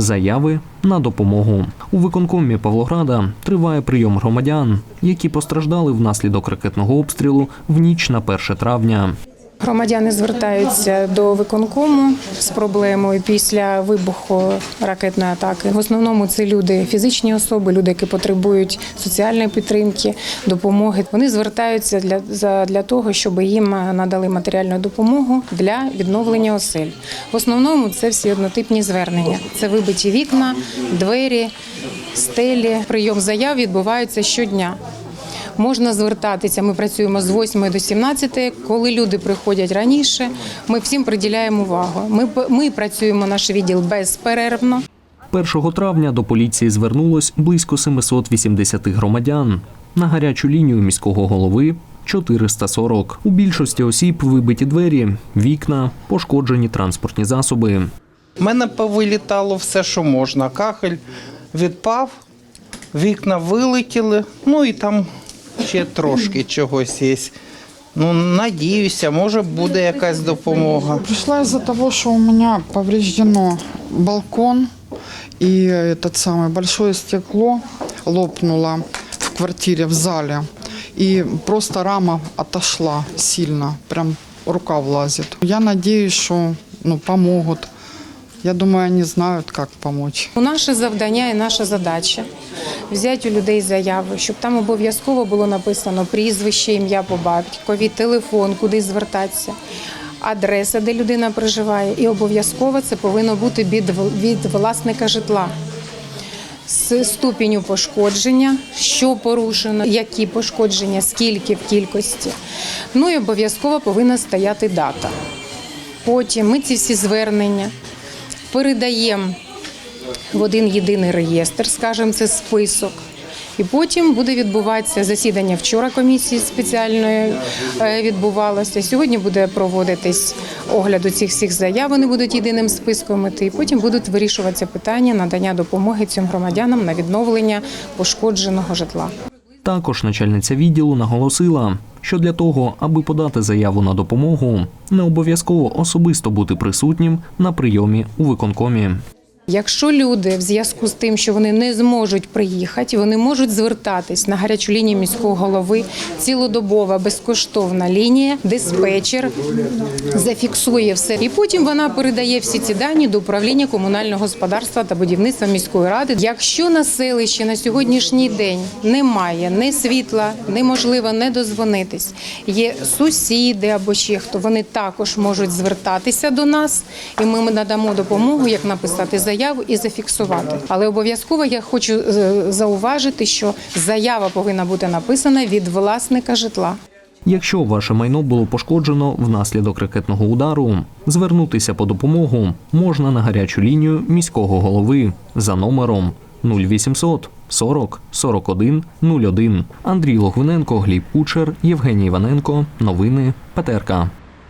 заяви на допомогу. У виконкомі Павлограда триває прийом громадян, які постраждали внаслідок ракетного обстрілу в ніч на 1 травня. Громадяни звертаються до виконкому з проблемою після вибуху ракетної атаки. В основному це люди, фізичні особи, люди, які потребують соціальної підтримки, допомоги. Вони звертаються для, для того, щоб їм надали матеріальну допомогу для відновлення осель. В основному це всі однотипні звернення. Це вибиті вікна, двері, стелі. Прийом заяв відбувається щодня. Можна звертатися. Ми працюємо з 8 до 17. Коли люди приходять раніше, ми всім приділяємо увагу. Ми, ми працюємо наш відділ безперервно. 1 травня до поліції звернулось близько 780 громадян. На гарячу лінію міського голови 440. У більшості осіб вибиті двері, вікна, пошкоджені транспортні засоби. У мене повилітало все, що можна. Кахель відпав, вікна вилетіли, ну і там ще трошки чогось є. Ну, надіюся, може буде якась допомога. Пришла из-за того, что у меня повреждено балкон и этот самое большое стекло лопнуло в квартире, в зале. И просто рама отошла сильно, прям рука влазит. Я надеюсь, что ну, помогут. Я думаю, они знают, как помочь. Наше завдання і наша задача взяти у людей заяви, щоб там обов'язково було написано прізвище, ім'я по батькові, телефон, куди звертатися. Адреса, де людина проживає, і обов'язково це повинно бути від, від власника житла. з ступеню пошкодження, що порушено, які пошкодження, скільки в кількості. Ну і обов'язково повинна стояти дата. Потім ми ці всі звернення передаємо в один єдиний реєстр, скажімо, це список. І потім буде відбуватися засідання. Вчора комісії спеціальної е, відбувалося. Сьогодні буде проводитись огляд у цих всіх заяв. Вони будуть єдиним списком іти. І потім будуть вирішуватися питання надання допомоги цим громадянам на відновлення пошкодженого житла. Також начальниця відділу наголосила, що для того, аби подати заяву на допомогу, не обов'язково особисто бути присутнім на прийомі у виконкомі. Якщо люди в зв'язку з тим, що вони не зможуть приїхати, вони можуть звертатись на гарячу лінію міського голови, цілодобова безкоштовна лінія, диспетчер зафіксує все. І потім вона передає всі ці дані до управління комунального господарства та будівництва міської ради. Якщо на селищі на сьогоднішній день немає ні світла, неможливо не дозвонитись, є сусіди або ще хто, вони також можуть звертатися до нас, і ми надамо допомогу, як написати заяву і зафіксувати. Але обов'язково я хочу е, зауважити, що заява повинна бути написана від власника житла. Якщо ваше майно було пошкоджено внаслідок ракетного удару, звернутися по допомогу можна на гарячу лінію міського голови за номером 0800 40 41 01. Андрій Логвиненко, Гліб Кучер, Євгеній Іваненко. Новини ПТРК.